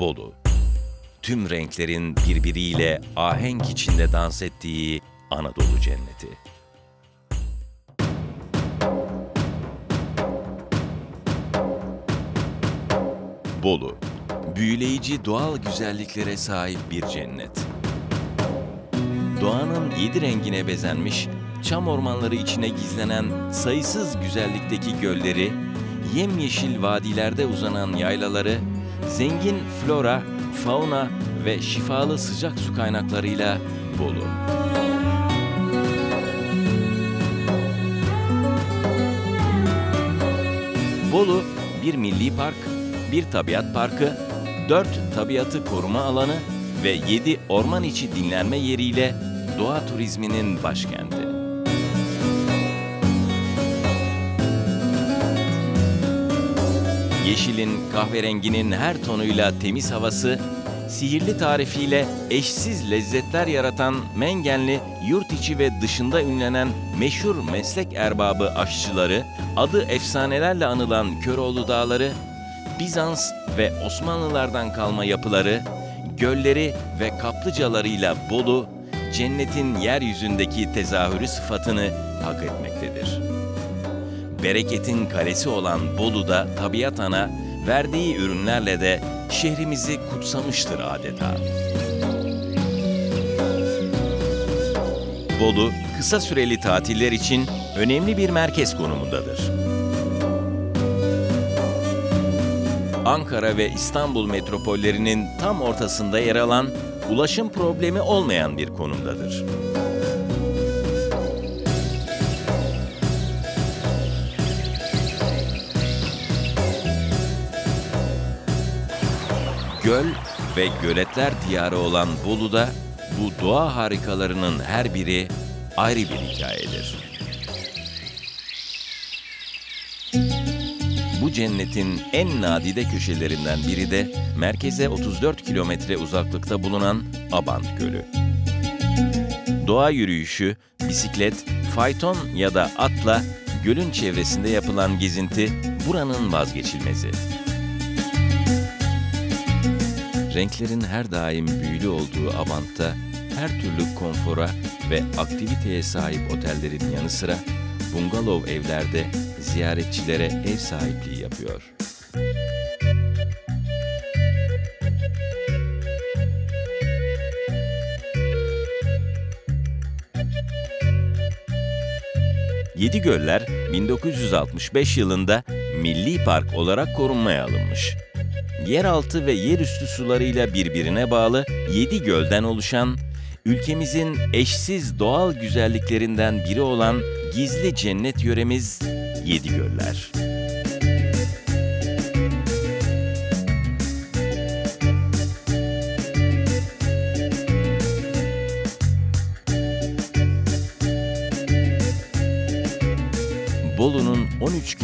Bolu. Tüm renklerin birbiriyle ahenk içinde dans ettiği Anadolu cenneti. Bolu, büyüleyici doğal güzelliklere sahip bir cennet. Doğanın yedi rengine bezenmiş, çam ormanları içine gizlenen sayısız güzellikteki gölleri, yemyeşil vadilerde uzanan yaylaları, zengin flora, fauna ve şifalı sıcak su kaynaklarıyla Bolu. Bolu bir milli park, bir tabiat parkı, dört tabiatı koruma alanı ve yedi orman içi dinlenme yeriyle doğa turizminin başkenti. Yeşilin, kahverenginin her tonuyla temiz havası, sihirli tarifiyle eşsiz lezzetler yaratan Mengenli, yurt içi ve dışında ünlenen meşhur meslek erbabı aşçıları, adı efsanelerle anılan Köroğlu Dağları, Bizans ve Osmanlılardan kalma yapıları, gölleri ve kaplıcalarıyla Bolu, cennetin yeryüzündeki tezahürü sıfatını hak etmektedir. Bereketin kalesi olan Bolu'da tabiat ana, verdiği ürünlerle de şehrimizi kutsamıştır adeta. Bolu, kısa süreli tatiller için önemli bir merkez konumundadır. Ankara ve İstanbul metropollerinin tam ortasında yer alan, ulaşım problemi olmayan bir konumdadır. Göl ve göletler diyarı olan Bolu'da bu doğa harikalarının her biri ayrı bir hikayedir. Bu cennetin en nadide köşelerinden biri de merkeze 34 kilometre uzaklıkta bulunan Abant Gölü. Doğa yürüyüşü, bisiklet, fayton ya da atla gölün çevresinde yapılan gezinti buranın vazgeçilmezi. Renklerin her daim büyülü olduğu Abant'ta her türlü konfora ve aktiviteye sahip otellerin yanı sıra bungalov evlerde ziyaretçilere ev sahipliği yapıyor. Yedi Göller 1965 yılında Milli Park olarak korunmaya alınmış. Yeraltı ve yerüstü sularıyla birbirine bağlı yedi gölden oluşan, ülkemizin eşsiz doğal güzelliklerinden biri olan gizli cennet yöremiz Yedi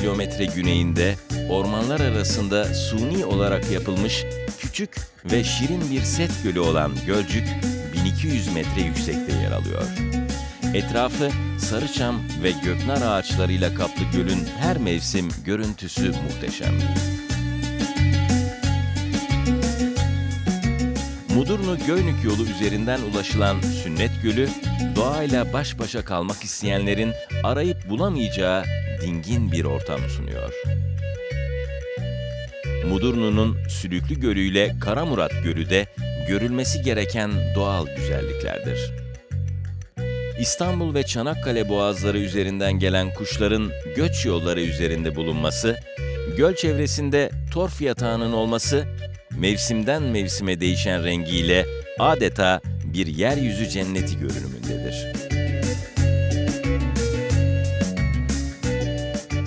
kilometre güneyinde ormanlar arasında suni olarak yapılmış küçük ve şirin bir set gölü olan Gölcük 1200 metre yüksekte yer alıyor. Etrafı sarıçam ve göknar ağaçlarıyla kaplı gölün her mevsim görüntüsü muhteşem. Mudurnu Göynük yolu üzerinden ulaşılan Sünnet Gölü, doğayla baş başa kalmak isteyenlerin arayıp bulamayacağı dingin bir ortam sunuyor. Mudurnu'nun Sülüklü Gölü ile Karamurat Gölü de görülmesi gereken doğal güzelliklerdir. İstanbul ve Çanakkale boğazları üzerinden gelen kuşların göç yolları üzerinde bulunması, göl çevresinde torf yatağının olması, mevsimden mevsime değişen rengiyle adeta bir yeryüzü cenneti görünümündedir.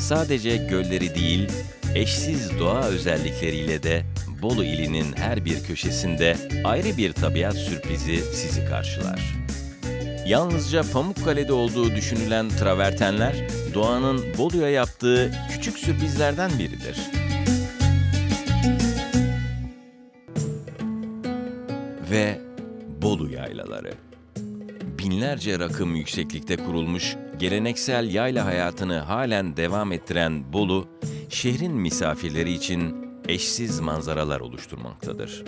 Sadece gölleri değil, eşsiz doğa özellikleriyle de Bolu ilinin her bir köşesinde ayrı bir tabiat sürprizi sizi karşılar. Yalnızca Pamukkale'de olduğu düşünülen travertenler, doğanın Bolu'ya yaptığı küçük sürprizlerden biridir. Ve Bolu yaylaları. Binlerce rakım yükseklikte kurulmuş geleneksel yayla hayatını halen devam ettiren Bolu, şehrin misafirleri için eşsiz manzaralar oluşturmaktadır.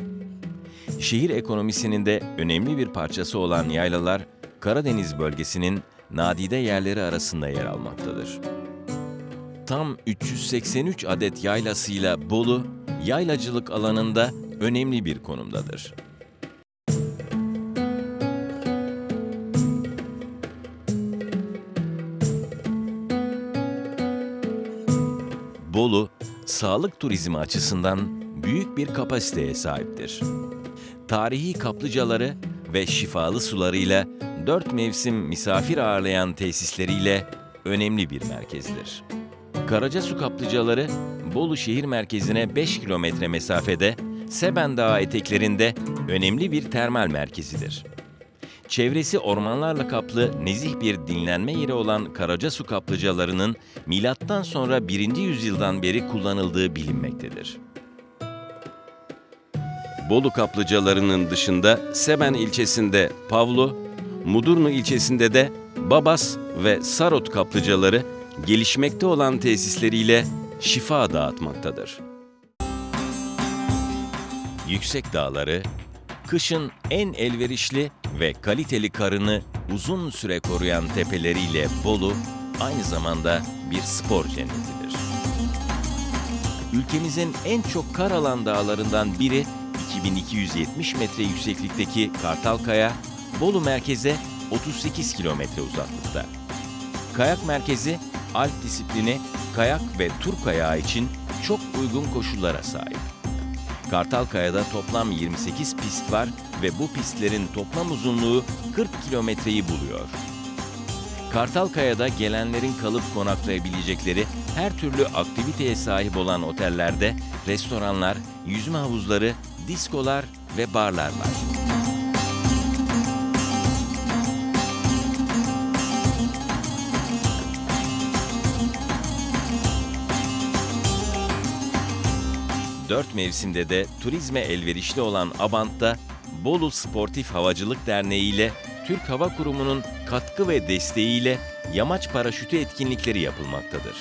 Şehir ekonomisinin de önemli bir parçası olan yaylalar, Karadeniz bölgesinin nadide yerleri arasında yer almaktadır. Tam 383 adet yaylasıyla Bolu, yaylacılık alanında önemli bir konumdadır. Bolu, sağlık turizmi açısından büyük bir kapasiteye sahiptir. Tarihi kaplıcaları ve şifalı sularıyla dört mevsim misafir ağırlayan tesisleriyle önemli bir merkezdir. Karacasu kaplıcaları, Bolu şehir merkezine 5 kilometre mesafede Seben Dağı eteklerinde önemli bir termal merkezidir. Çevresi ormanlarla kaplı nezih bir dinlenme yeri olan Karacasu kaplıcalarının milattan sonra 1. yüzyıldan beri kullanıldığı bilinmektedir. Bolu kaplıcalarının dışında Seben ilçesinde Pavlu, Mudurnu ilçesinde de Babas ve Sarot kaplıcaları gelişmekte olan tesisleriyle şifa dağıtmaktadır. Yüksek dağları, kışın en elverişli ve kaliteli karını uzun süre koruyan tepeleriyle Bolu aynı zamanda bir spor cennetidir. Ülkemizin en çok kar alan dağlarından biri 2270 metre yükseklikteki Kartalkaya, Bolu merkeze 38 kilometre uzaklıkta. Kayak merkezi, alp disiplini, kayak ve tur kayağı için çok uygun koşullara sahip. Kartalkaya'da toplam 28 pist var ve bu pistlerin toplam uzunluğu 40 kilometreyi buluyor. Kartalkaya'da gelenlerin kalıp konaklayabilecekleri her türlü aktiviteye sahip olan otellerde restoranlar, yüzme havuzları, diskolar ve barlar var. Dört mevsimde de turizme elverişli olan Abant'ta Bolu Sportif Havacılık Derneği ile Türk Hava Kurumu'nun katkı ve desteğiyle yamaç paraşütü etkinlikleri yapılmaktadır.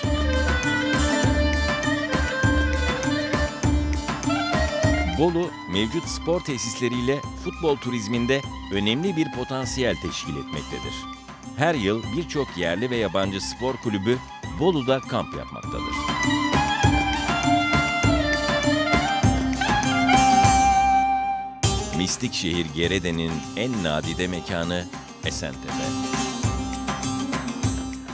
Bolu, mevcut spor tesisleriyle futbol turizminde önemli bir potansiyel teşkil etmektedir. Her yıl birçok yerli ve yabancı spor kulübü Bolu'da kamp yapmaktadır. Mistik şehir Gerede'nin en nadide mekanı Esentepe.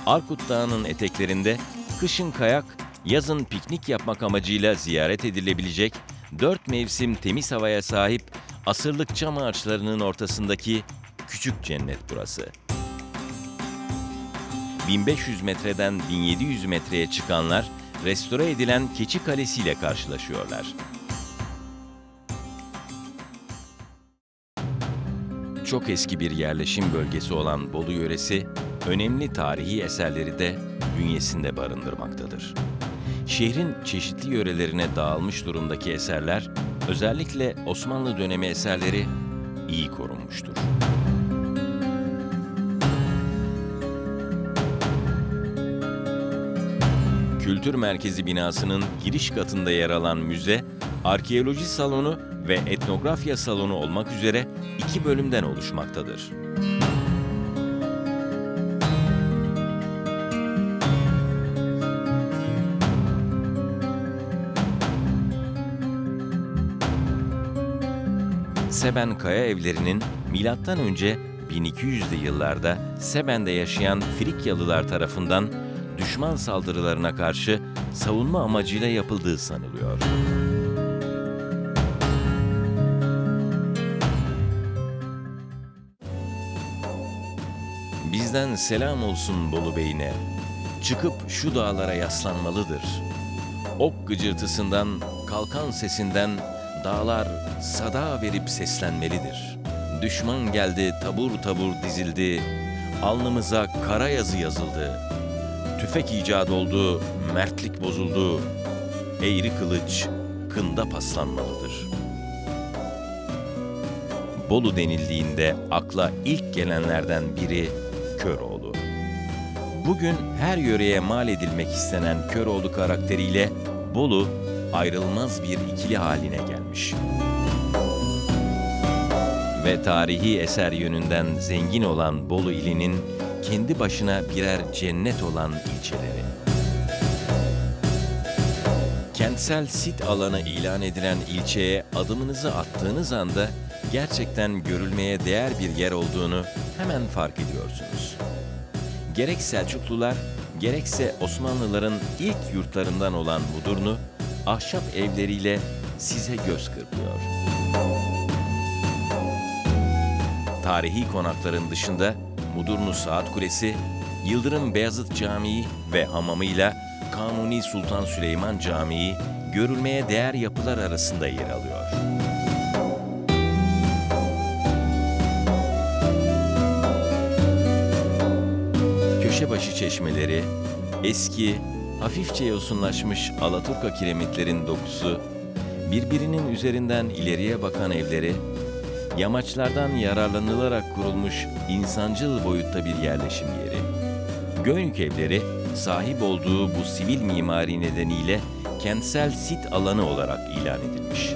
Arkut Dağı'nın eteklerinde kışın kayak, yazın piknik yapmak amacıyla ziyaret edilebilecek dört mevsim temiz havaya sahip asırlık çam ağaçlarının ortasındaki küçük cennet burası. 1500 metreden 1700 metreye çıkanlar restore edilen Keçi Kalesi ile karşılaşıyorlar. Çok eski bir yerleşim bölgesi olan Bolu yöresi, önemli tarihi eserleri de bünyesinde barındırmaktadır. Şehrin çeşitli yörelerine dağılmış durumdaki eserler, özellikle Osmanlı dönemi eserleri iyi korunmuştur. Kültür Merkezi binasının giriş katında yer alan müze, arkeoloji salonu ve etnografya salonu olmak üzere iki bölümden oluşmaktadır. Seben Kaya Evleri'nin milattan önce 1200'lü yıllarda Seben'de yaşayan Frikyalılar tarafından düşman saldırılarına karşı savunma amacıyla yapıldığı sanılıyor. Bizden selam olsun Bolu Bey'ine. Çıkıp şu dağlara yaslanmalıdır. Ok gıcırtısından, kalkan sesinden dağlar sada verip seslenmelidir. Düşman geldi tabur tabur dizildi, alnımıza kara yazı yazıldı. Tüfek icat oldu, mertlik bozuldu. Eğri kılıç kında paslanmalıdır. Bolu denildiğinde akla ilk gelenlerden biri. Bugün her yöreye mal edilmek istenen Köroğlu karakteriyle Bolu ayrılmaz bir ikili haline gelmiş. ve tarihi eser yönünden zengin olan Bolu ilinin kendi başına birer cennet olan ilçeleri. Kentsel sit alanı ilan edilen ilçeye adımınızı attığınız anda gerçekten görülmeye değer bir yer olduğunu hemen fark ediyorsunuz. Gerek Selçuklular, gerekse Osmanlıların ilk yurtlarından olan Mudurnu, ahşap evleriyle size göz kırpıyor. Tarihi konakların dışında Mudurnu Saat Kulesi, Yıldırım Beyazıt Camii ve hamamıyla Kanuni Sultan Süleyman Camii görülmeye değer yapılar arasında yer alıyor. Köşebaşı çeşmeleri, eski, hafifçe yosunlaşmış Alaturka kiremitlerin dokusu, birbirinin üzerinden ileriye bakan evleri, yamaçlardan yararlanılarak kurulmuş insancıl boyutta bir yerleşim yeri. Göynük evleri, sahip olduğu bu sivil mimari nedeniyle kentsel sit alanı olarak ilan edilmiş.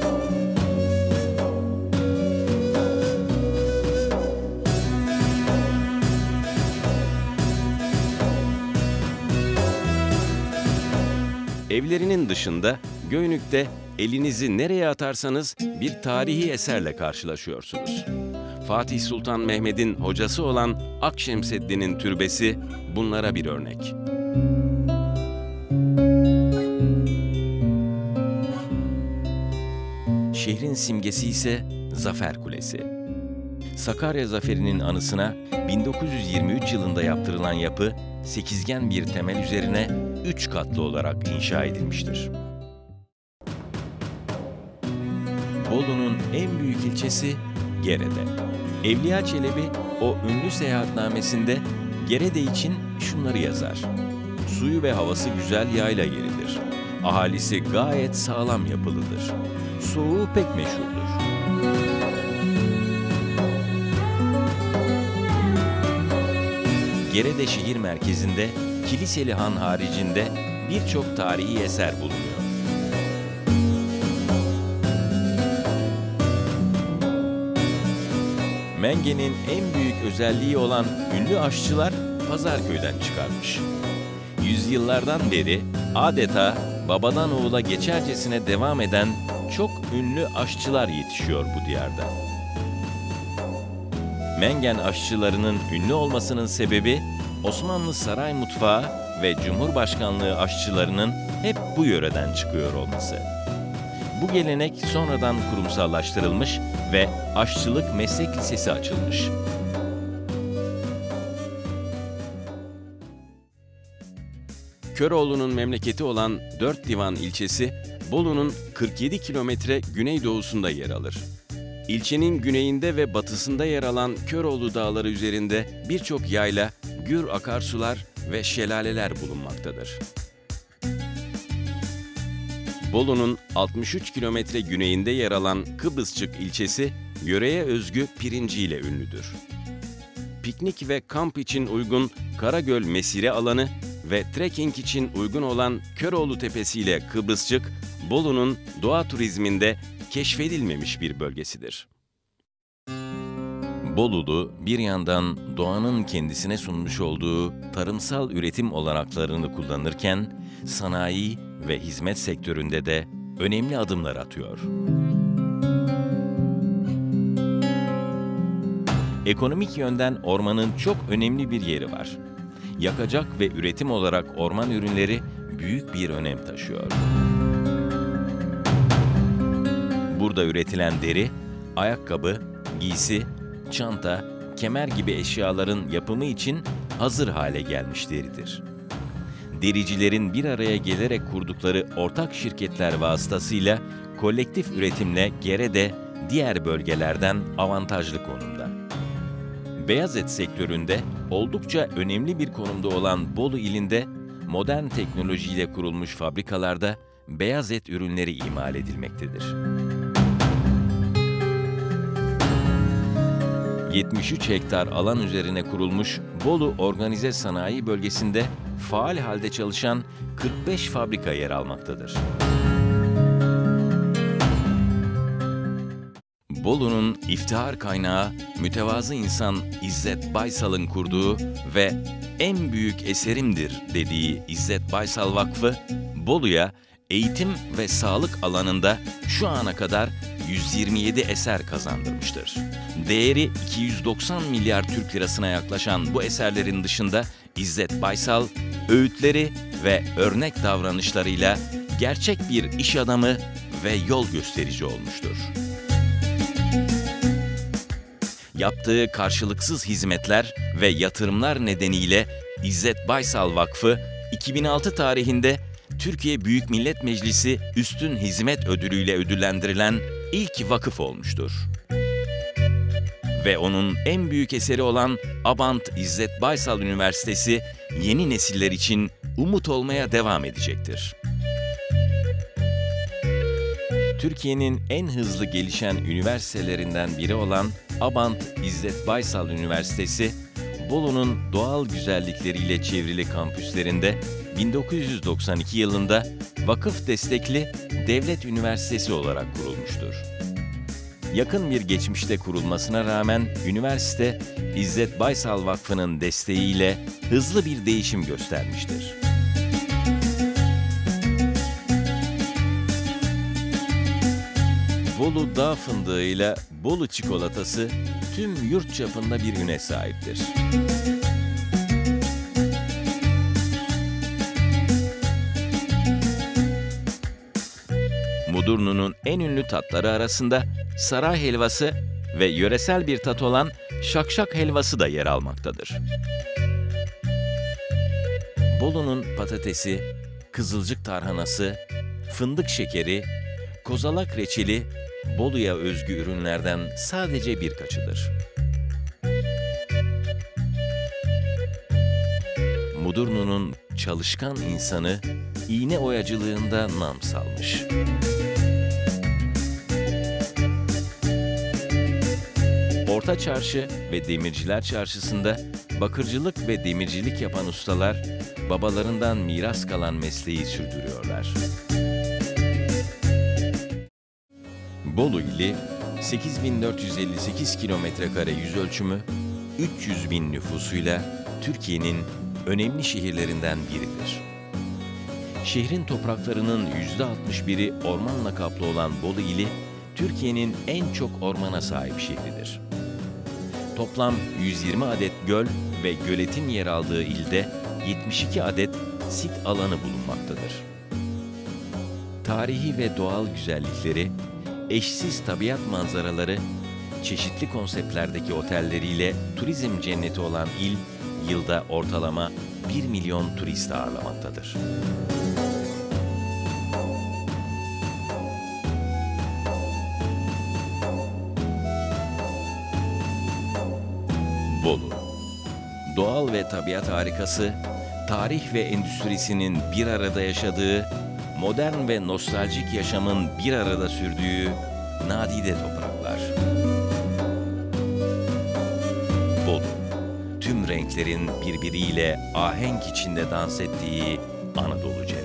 Evlerinin dışında Göynük'te elinizi nereye atarsanız bir tarihi eserle karşılaşıyorsunuz. Fatih Sultan Mehmet'in hocası olan Akşemseddin'in türbesi bunlara bir örnek. Şehrin simgesi ise Zafer Kulesi. Sakarya Zaferi'nin anısına 1923 yılında yaptırılan yapı sekizgen bir temel üzerine üç katlı olarak inşa edilmiştir. Bolu'nun en büyük ilçesi Gerede. Evliya Çelebi o ünlü seyahatnamesinde Gerede için şunları yazar. Suyu ve havası güzel yayla yeridir. Ahalisi gayet sağlam yapılıdır. Soğuğu pek meşhurdur. Gerede şehir merkezinde Kiliseli Han haricinde birçok tarihi eser bulunuyor. Menge'nin en büyük özelliği olan ünlü aşçılar Pazarköy'den çıkarmış. Yüzyıllardan beri adeta babadan oğula geçercesine devam eden çok ünlü aşçılar yetişiyor bu diyarda. Mengen aşçılarının ünlü olmasının sebebi Osmanlı saray mutfağı ve Cumhurbaşkanlığı aşçılarının hep bu yöreden çıkıyor olması. Bu gelenek sonradan kurumsallaştırılmış ve aşçılık meslek lisesi açılmış. Köroğlu'nun memleketi olan Dört Divan ilçesi, Bolu'nun 47 kilometre güneydoğusunda yer alır. İlçenin güneyinde ve batısında yer alan Köroğlu Dağları üzerinde birçok yayla, gür akarsular ve şelaleler bulunmaktadır. Bolu'nun 63 kilometre güneyinde yer alan Kıbrısçık ilçesi, yöreye özgü pirinciyle ünlüdür. Piknik ve kamp için uygun Karagöl Mesire alanı ve trekking için uygun olan Köroğlu Tepesi ile Kıbrısçık, Bolu'nun doğa turizminde keşfedilmemiş bir bölgesidir. Bolulu bir yandan doğanın kendisine sunmuş olduğu tarımsal üretim olanaklarını kullanırken sanayi ve hizmet sektöründe de önemli adımlar atıyor. Ekonomik yönden ormanın çok önemli bir yeri var. Yakacak ve üretim olarak orman ürünleri büyük bir önem taşıyor. Burada üretilen deri, ayakkabı, giysi, çanta, kemer gibi eşyaların yapımı için hazır hale gelmiş deridir. Dericilerin bir araya gelerek kurdukları ortak şirketler vasıtasıyla kolektif üretimle Gerede diğer bölgelerden avantajlı konumda. Beyaz et sektöründe oldukça önemli bir konumda olan Bolu ilinde modern teknolojiyle kurulmuş fabrikalarda beyaz et ürünleri imal edilmektedir. 73 hektar alan üzerine kurulmuş Bolu Organize Sanayi Bölgesi'nde faal halde çalışan 45 fabrika yer almaktadır. Bolu'nun iftihar kaynağı mütevazı insan İzzet Baysal'ın kurduğu ve en büyük eserimdir dediği İzzet Baysal Vakfı, Bolu'ya eğitim ve sağlık alanında şu ana kadar 127 eser kazandırmıştır. Değeri 290 milyar Türk lirasına yaklaşan bu eserlerin dışında İzzet Baysal, öğütleri ve örnek davranışlarıyla gerçek bir iş adamı ve yol gösterici olmuştur. Yaptığı karşılıksız hizmetler ve yatırımlar nedeniyle İzzet Baysal Vakfı 2006 tarihinde Türkiye Büyük Millet Meclisi Üstün Hizmet Ödülü ile ödüllendirilen ilk vakıf olmuştur. Ve onun en büyük eseri olan Abant İzzet Baysal Üniversitesi yeni nesiller için umut olmaya devam edecektir. Türkiye'nin en hızlı gelişen üniversitelerinden biri olan Abant İzzet Baysal Üniversitesi, Bolu'nun doğal güzellikleriyle çevrili kampüslerinde 1992 yılında vakıf destekli devlet üniversitesi olarak kurulmuştur. Yakın bir geçmişte kurulmasına rağmen üniversite İzzet Baysal Vakfı'nın desteğiyle hızlı bir değişim göstermiştir. Bolu dağ fındığıyla Bolu çikolatası tüm yurt çapında bir üne sahiptir. Mudurnu'nun en ünlü tatları arasında saray helvası ve yöresel bir tat olan şakşak helvası da yer almaktadır. Bolu'nun patatesi, kızılcık tarhanası, fındık şekeri, kozalak reçeli Bolu'ya özgü ürünlerden sadece birkaçıdır. Mudurnu'nun çalışkan insanı iğne oyacılığında nam salmış. Orta Çarşı ve Demirciler Çarşısı'nda bakırcılık ve demircilik yapan ustalar babalarından miras kalan mesleği sürdürüyorlar. Bolu ili 8458 kilometre kare yüz ölçümü, 300 bin nüfusuyla Türkiye'nin önemli şehirlerinden biridir. Şehrin topraklarının %61'i ormanla kaplı olan Bolu ili, Türkiye'nin en çok ormana sahip şehridir. Toplam 120 adet göl ve göletin yer aldığı ilde 72 adet sit alanı bulunmaktadır. Tarihi ve doğal güzellikleri, eşsiz tabiat manzaraları, çeşitli konseptlerdeki otelleriyle turizm cenneti olan il, yılda ortalama 1 milyon turist ağırlamaktadır. Bolu Doğal ve tabiat harikası, tarih ve endüstrisinin bir arada yaşadığı, modern ve nostaljik yaşamın bir arada sürdüğü nadide topraklar. Bolu, tüm renklerin birbiriyle ahenk içinde dans ettiği Anadolu cenneti.